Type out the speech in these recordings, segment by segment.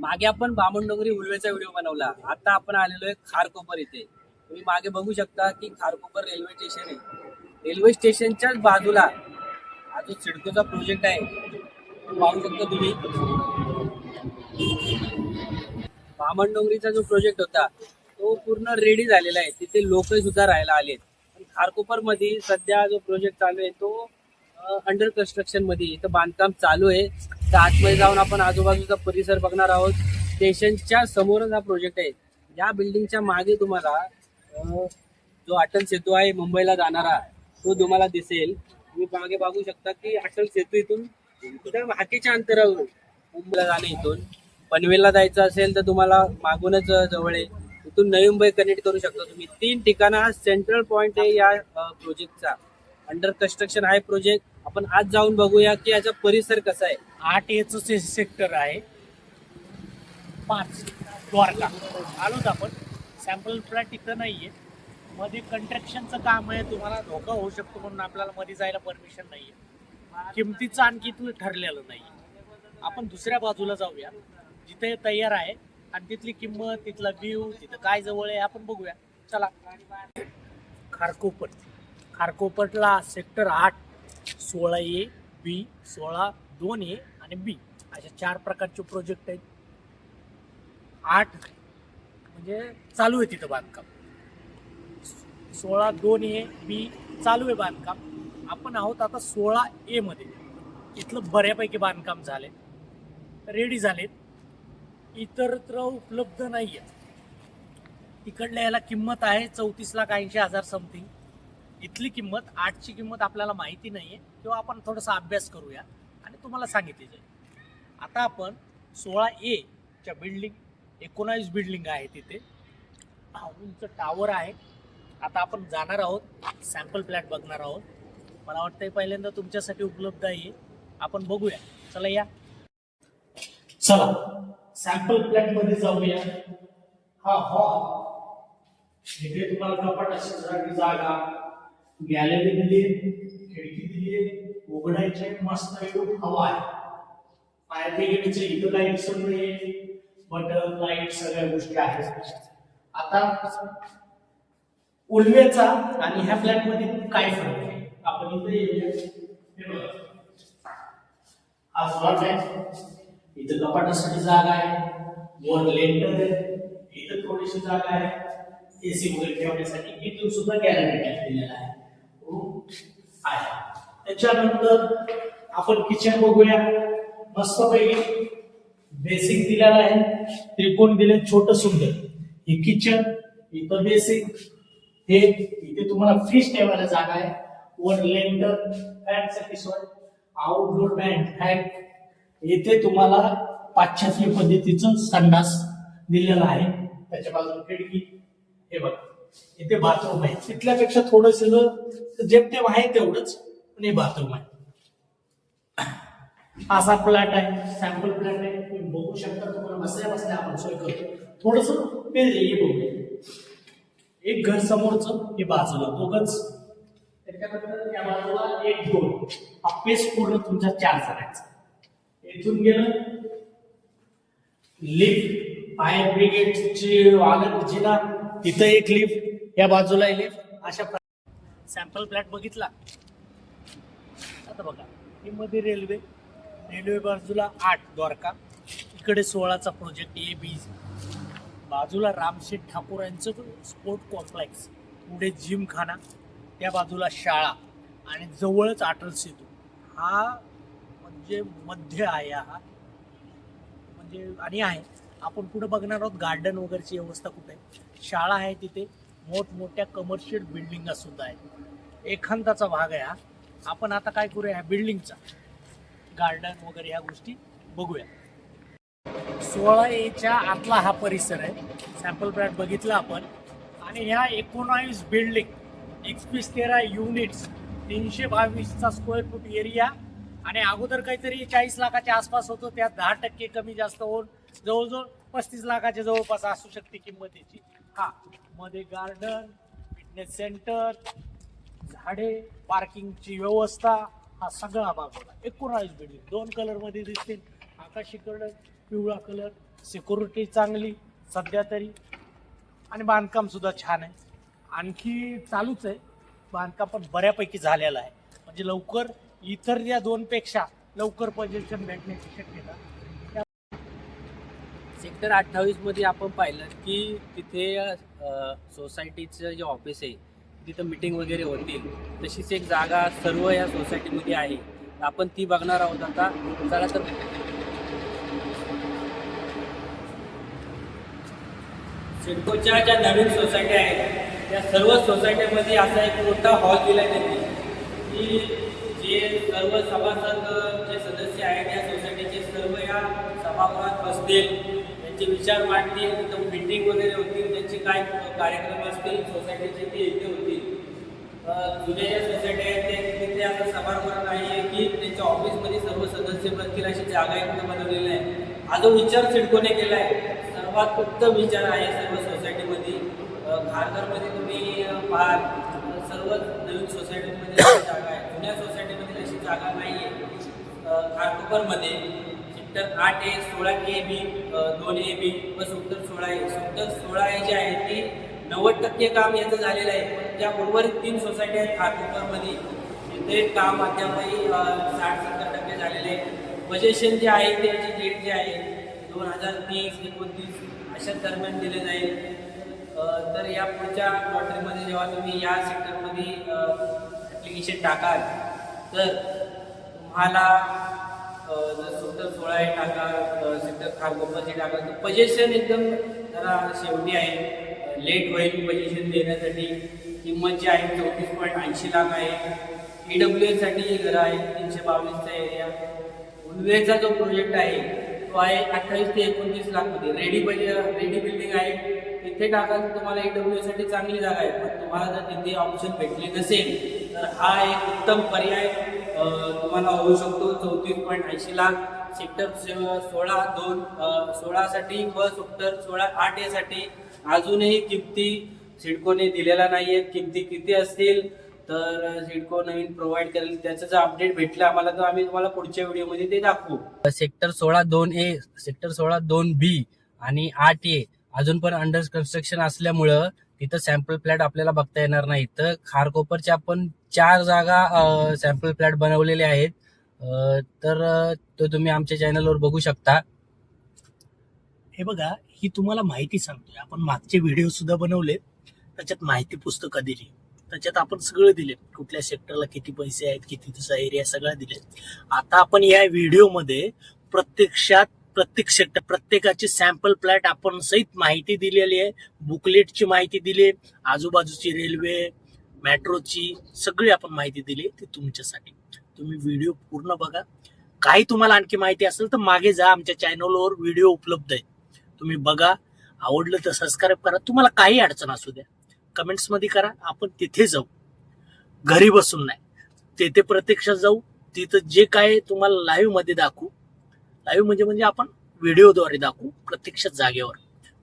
मागे आपण बामण डोंगरी उल्वेचा व्हिडिओ बनवला. आता आपण आलेलो आहे खारकोपर इथे. तुम्ही मागे बघू शकता की खारकोपर रेल्वे स्टेशन आहे. रेल्वे स्टेशनच्याच बाजूला हा जो सिडकोचा प्रोजेक्ट आहे पाहू शकता तुम्ही. बामणडोंगरीचा जो प्रोजेक्ट होता तो पूर्ण रेडी झालेला आहे. तिथे लोक सुद्धा राहायला आलेत. पण खारकोपरमध्ये सध्या जो प्रोजेक्ट चालू आहे तो अंडर कन्स्ट्रक्शनमध्ये इथं बांधकाम चालू आहे. तर आतमध्ये जाऊन आपण आजूबाजूचा परिसर बघणार आहोत. स्टेशनच्या समोरच हा प्रोजेक्ट आहे. या बिल्डिंगच्या मागे तुम्हाला अं, जो अटल सेतू आहे मुंबईला जाणारा तो तुम्हाला दिसेल. तुम्ही मागे बघू शकता की अटल सेतू इथून एकदम हाकेच्या अंतरावर मुंबईला जाणं इथून. पनवेलला जायचं असेल तर तुम्हाला मागूनच जवळ आहे. इथून नवी मुंबई कनेक्ट करू शकता तुम्ही. तीन ठिकाणं हा सेंट्रल पॉइंट आहे या प्रोजेक्टचा अंडर कन्स्ट्रक्शन आहे प्रोजेक्ट आपण आज जाऊन बघूया की याचा परिसर कसा आहे. आठ एच सेक्टर आहे पाच. द्वारका. आलोच आपण. सॅम्पल फ्लॅट इथं आहे मध्ये कंस्ट्रक्शनचं काम आहे तुम्हाला धोका होऊ शकतो म्हणून आपल्याला मध्ये जायला परमिशन नाही आहे किमतीचं आणखी इथलं ठरलेलं नाही आपण दुसऱ्या बाजूला जाऊया. जिथे तयार आहे आणि तिथली किंमत तिथला व्ह्यू तिथं काय जवळ आहे आपण बघूया. चला. खारकोपट खारकोपटला सेक्टर आठ. सोळा ए बी सोळा दोन ए आणि बी अशा चार प्रकारचे प्रोजेक्ट आहेत. आठ म्हणजे चालू आहे तिथं बांधकाम. सोळा दोन ए बी चालू आहे बांधकाम. आपण आहोत आता सोळा ए मध्ये. इथलं बऱ्यापैकी बांधकाम झाले रेडी झालेत. इतरत्र उपलब्ध नाही आहे तिकडल्या याला किंमत आहे चौतीस लाख ऐंशी हजार समथिंग इथली किंमत आठची किंमत आपल्याला माहिती नाही आहे किंवा आपण थोडासा अभ्यास करूया. आणि तुम्हाला सांगितले जाईल. आता आपण सोळा ए च्या बिल्डिंग एकोणावीस बिल्डिंग आहे तिथे. उंच टावर आहे. आता आपण जाणार आहोत सॅम्पल फ्लॅट बघणार आहोत. मला वाटतंय पहिल्यांदा तुमच्यासाठी उपलब्ध आहे. आपण बघूया. चला या. चला. सॅम्पल फ्लॅटमध्ये जाऊया. हा हॉल इथे तुम्हाला कपाट अशी जागा गॅलरी दिली खिडकी दिली उघडायचे मस्त एकदम हवा आहे. फायर ब्रिगेडचे इथं काही दिसत नाही बटन लाइट सगळ्या गोष्टी आहेत. आता उलवेचा आणि ह्या फ्लॅटमध्ये काय फरक आहे? आपण इथे येऊया. हा फ्लॉट आहे. इथं कपाटासाठी जागा आहे. वर लेंटर आहे. इथं थोडीशी जागा आहे. एसी वगैरे ठेवण्यासाठी इथून सुद्धा गॅलरी टॅप दिलेला आहे. आहे. त्याच्यानंतर आपण किचन बघूया. मस्त पैकी बेसिक दिलेला आहे. त्रिकोण दिले छोट सुंदर. हे किचन इथं बेसिक हे इथे तुम्हाला फ्रीज ठेवायला जागा आहे. वर लेंडर फॅनसाठी सोय आउटडोर बँड फॅन इथे तुम्हाला पाश्चात्य पद्धतीचं संडास दिलेला आहे. त्याच्या बाजूला खिडकी. हे बघा. इथे बाथरूम आहे. तिथल्यापेक्षा थोडस जेमतेम आहे तेवढंच. आणि बाथरूम आहे असा फ्लॅट आहे सॅम्पल फ्लॅट आहे तुम्ही बघू शकता तुम्हाला बसल्या बसल्या आपण सोय करतो थोडस हे बघूया एक घर समोरचं हे बाजूला दोघच। त्याच्यानंतर या बाजूला एक दोन। हा पेस पूर्ण तुमचा चार जणांचा. इथून गेलं. लिफ्ट फायर ब्रिगेडची आलं जिना तिथं एक लिफ्ट या बाजूला लिफ्ट अशा सॅम्पल फ्लॅट बघितला. आता बघा ही मध्ये रेल्वे रेल्वे बाजूला आठ द्वारका इकडे सोळाचा प्रोजेक्ट ए बी बाजूला रामशेठ ठाकूर यांचं स्पोर्ट कॉम्प्लेक्स पुढे जिमखाना त्या बाजूला शाळा आणि जवळच अटल सेतू. हा म्हणजे मध्य आहे हा. म्हणजे आणि आहे. आपण पुढे बघणार आहोत गार्डन वगैरेची व्यवस्था कुठे आहे. शाळा आहे तिथे. मोठमोठ्या कमर्शियल बिल्डिंगा सुद्धा आहेत एकांताचा भाग आहे हा. आपण आता काय करूया ह्या बिल्डिंगचा गार्डन वगैरे ह्या गोष्टी बघूया. सोळा एच्या आतला हा परिसर आहे. सॅम्पल प्लॅट बघितला आपण. आणि ह्या एकोणावीस बिल्डिंग एकवीस तेरा युनिट्स तीनशे बावीसचा स्क्वेअर फूट एरिया आणि अगोदर काहीतरी चाळीस लाखाच्या आसपास होतो. त्यात दहा टक्के कमी जास्त होऊन जवळजवळ पस्तीस लाखाच्या जवळपास असू शकते किंमत याची हा मध्ये गार्डन फिटनेस सेंटर झाडे पार्किंगची व्यवस्था हा सगळा भाग होता. एकोणावीस बिल्डिंग दोन कलरमध्ये दिसतील. आकाशी कलर पिवळा कलर सिक्युरिटी चांगली सध्या तरी. आणि बांधकाम सुद्धा छान आहे. आणखी चालूच आहे. बांधकाम पण बऱ्यापैकी झालेलं आहे. म्हणजे लवकर इतर या दोनपेक्षा लवकर पोझिशन भेटण्याची शक्यता. सेक्टर अठ्ठावीसमध्ये आपण पाहिलं की तिथे सोसायटीचं जे ऑफिस आहे तिथं मिटिंग वगैरे होतील तशीच एक जागा सर्व या सोसायटीमध्ये आहे. आपण ती बघणार आहोत आता. चला तर सिडकोच्या ज्या नवीन सोसायटी आहेत त्या सर्व सोसायटीमध्ये असा एक मोठा हॉल दिला आहे त्यांनी. की जे सर्व सभासद जे सदस्य आहेत या सोसायटीचे सर्व या सभागृहात बसतील. त्यांचे विचार मांडतील एकदम मिटिंग वगैरे होतील त्यांचे काय कार्यक्रम असतील सोसायटीचे ते इथे होतील. जुन्या ज्या सोसायटी आहेत ते तिथे आता सभागृह नाही आहे की त्यांच्या ऑफिसमध्ये सर्व सदस्य बसतील अशी जागा एकदम बनवलेली आहे. हा जो विचार सिडकोने केला आहे सर्वात उत्तम विचार आहे सर्व सोसायटीमध्ये खारघरमध्ये तुम्ही पाहाल सर्व नवीन सोसायटीमध्ये अशी जागा आहे. जुन्या सोसायटीमध्ये अशी जागा नाही आहे खारकोपरमध्ये तर आठ ए सोळा ए बी दोन ए बी व सेक्टर सोळा ए. सेक्टर सोळा ए जे आहे ती नव्वद टक्के काम याचं झालेलं आहे. पण त्या उर्वरित तीन सोसायटी आहेत खारकोपरमध्ये ते काम अद्यापही साठ सत्तर टक्के झालेले आहे पजेशन जे आहे त्याची डेट जे आहे दोन हजार तीस एकोणतीस अशा दरम्यान दिले जाईल. तर या पुढच्या लॉटरीमध्ये जेव्हा तुम्ही या सेक्टरमध्ये ॲप्लिकेशन टाकाल तर तुम्हाला जर सेक्टर सोळा हे टाका अ, सेक्टर खारकोपरचे टाका तर पजेशन एकदम जरा शेवटी आहे. लेट होईल पजेशन देण्यासाठी. किंमत जी आहे चौतीस पॉईंट ऐंशी लाख आहे. ई डब्ल्यू एसाठी घरं आहे तीनशे बावीसचा एरिया उल्वेचा जो प्रोजेक्ट आहे तो आहे अठ्ठावीस ते एकोणतीस लाखमध्ये रेडी बजे रेडी बिल्डिंग आहे. तिथे टाकाल तर तुम्हाला ई डब्ल्यू एसाठी चांगली जागा आहे. पण तुम्हाला जर तिथे ऑप्शन भेटले नसेल तर हा एक उत्तम पर्याय तुम्हाला होऊ शकतो. चौतीस पॉईंट ऐंशी लाख सेक्टर सोळा दोन सोळासाठी व सेक्टर सोळा आठ यासाठी अजूनही किमती सिडकोने दिलेला नाही आहेत किमती किती असतील तर सिडको नवीन प्रोव्हाइड करेल. त्याचं जर अपडेट भेटलं आम्हाला तर आम्ही तुम्हाला पुढच्या व्हिडिओमध्ये ते दाखवू. सेक्टर सोळा दोन ए सेक्टर सोळा दोन बी आणि आठ ए अजून पण अंडर कन्स्ट्रक्शन असल्यामुळं तिथं सॅम्पल फ्लॅट आपल्याला बघता येणार नाही. तर खारकोपरच्या आपण चार जागा सॅम्पल फ्लॅट बनवलेले आहेत. तर तो तुम्ही आमच्या चॅनलवर बघू शकता. हे बघा ही तुम्हाला माहिती सांगतोय. आपण मागचे व्हिडिओ सुद्धा बनवले त्याच्यात माहिती पुस्तकं दिली. त्याच्यात आपण सगळं दिले कुठल्या सेक्टरला किती पैसे आहेत किती तुझा एरिया सगळं दिले आता आपण या व्हिडिओमध्ये प्रत्यक्षात प्रत्येक सेक्टर प्रत्येकाची सॅम्पल फ्लॅट आपण सहित माहिती दिलेली आहे. बुकलेटची माहिती दिली आहे, आजूबाजूची रेल्वे मेट्रोची सगळी आपण माहिती दिली ती तुमच्यासाठी. तुम्ही व्हिडिओ पूर्ण बघा. काही तुम्हाला आणखी माहिती असेल तर मागे जा. आमच्या चॅनलवर व्हिडिओ उपलब्ध आहे. तुम्ही बघा. आवडलं तर सबस्क्राईब करा. तुम्हाला काही अडचण असू द्या. कमेंट्समध्ये करा. आपण तिथे जाऊ. घरी बसून नाही. तेथे प्रत्यक्षात जाऊ. तिथं जे काय तुम्हाला लाईव्हमध्ये दाखवू. लाईव्ह म्हणजे म्हणजे आपण व्हिडिओद्वारे दाखवू. प्रत्यक्षात जागेवर.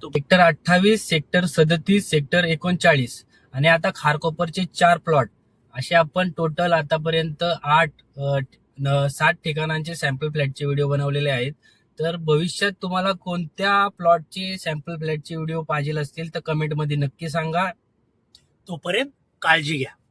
तो सेक्टर अठ्ठावीस सेक्टर सदतीस सेक्टर एकोणचाळीस. आणि आता खारकोपरचे चार प्लॉट. असे आपण टोटल आतापर्यंत आठ न- सात ठिकाणांचे सॅम्पल फ्लॅटचे व्हिडिओ बनवलेले आहेत. तर भविष्यात तुम्हाला कोणत्या प्लॉटचे सॅम्पल फ्लॅटचे व्हिडिओ पाहिजे असतील तर कमेंटमध्ये नक्की सांगा. तोपर्यंत काळजी घ्या.